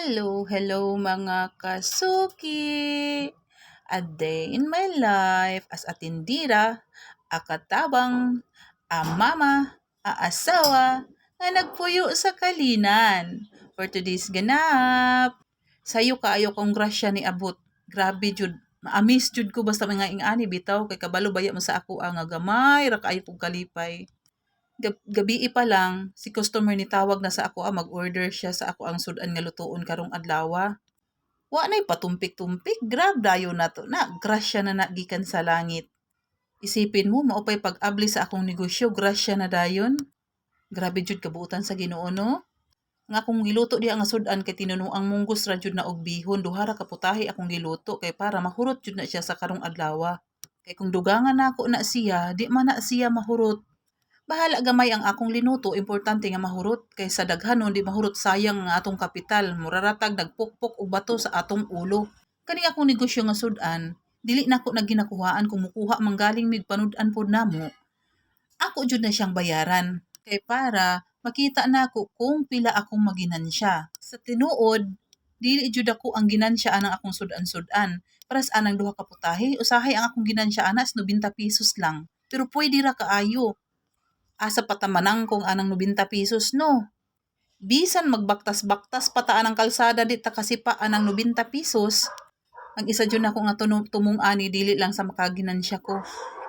Hello, hello mga kasuki! A day in my life as a tindira, a katabang, a mama, a asawa, nga nagpuyo sa kalinan. For today's ganap, sayo kaayo kong grasya ni abot. Grabe jud, maamis jud ko basta mga ingani bitaw kay kabalo baya mo sa ako ang nga gamay ra kaayo kong kalipay gabi pa lang, si customer ni tawag na sa ako ah, mag-order siya sa ako ang sudan nga lutuon karong adlaw. Wa na'y patumpik-tumpik, grab dayo na to. Na, grasya na nagikan sa langit. Isipin mo, maupay pag-abli sa akong negosyo, grasya na dayon. Grabe jud kabuutan sa Ginoo no? Nga akong giluto diha nga sudan kay tinunuang munggos ra jud na og bihon, duha ra ka putahe akong giluto kay para mahurot jud na siya sa karong adlaw. Kay kung dugangan na ako na siya, di man na siya mahurot. Bahala gamay ang akong linuto, importante nga mahurot kay sa daghanon di mahurot sayang nga atong kapital, muraratag nagpukpok og bato sa atong ulo. Kani akong negosyo nga sudan, dili nako na ginakuhaan kung mukuha manggaling mig panud-an pod namo. Ako jud na siyang bayaran kay para makita nako kung pila akong maginansya. Sa tinuod, dili jud ako ang ginansya anang akong sudan-sudan. Para sa anang duha ka putahe, usahay ang akong ginansya anas 90 pesos lang. Pero pwede ra kaayo asa patamanang kung anang 90 pesos no. Bisan magbaktas-baktas pataan ang kalsada di ta kasi pa anang 90 pesos. Ang isa jud ako nga tunong tumong ani dili lang sa makaginansya ko.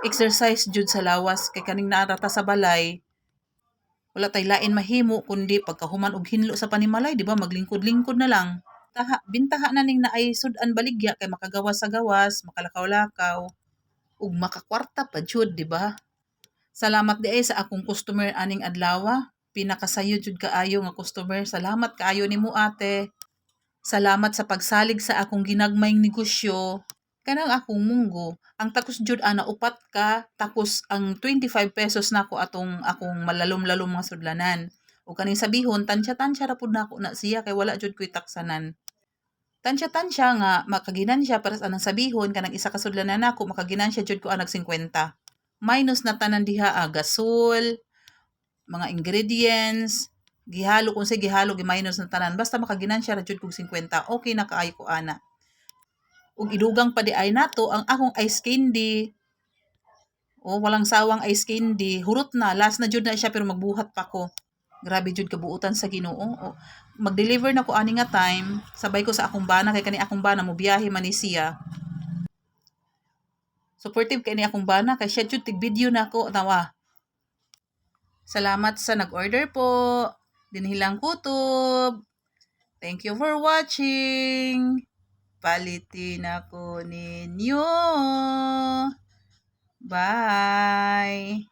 Exercise jud sa lawas kay kaning naarata sa balay. Wala tay lain mahimo kundi pagkahuman og hinlo sa panimalay, di ba? Maglingkod-lingkod na lang. Taha, bintaha na ning naay sudan baligya kay makagawas sa gawas, makalakaw-lakaw ug makakwarta pa jud, di ba? Salamat di ay sa akong customer aning adlaw. Pinakasayo jud kaayo nga customer. Salamat kaayo nimo ate. Salamat sa pagsalig sa akong ginagmayng negosyo. Kanang akong munggo, ang takos jud ana upat ka, takos ang 25 pesos nako atong akong malalom-lalom nga sudlanan. O kaning sabihon, tansya-tansya ra pud nako na siya kay wala jud ko'y taksanan. Tansya-tansya nga makaginan siya para sa anang sabihon kanang isa ka sudlanan nako makaginan siya jud ko anag 50 minus na tanan diha ah, gasol, mga ingredients, gihalo kung sa gihalo gi-minus na tanan basta makaginansya ra jud kog 50 okay na kaayo ko ana. Ug idugang pa di ay nato ang akong ice candy o walang sawang ice candy hurot na last na jud na siya pero magbuhat pa ko. Grabe jud kabuutan sa Ginoo o, mag-deliver na ko ani nga time sabay ko sa akong bana kay kani akong bana mo biyahe man ni siya supportive kay ni akong bana kay siya jud tig video na ako tawa. Salamat sa nag-order po. Dinhilang kutob. Thank you for watching. Palitin ako ninyo. Bye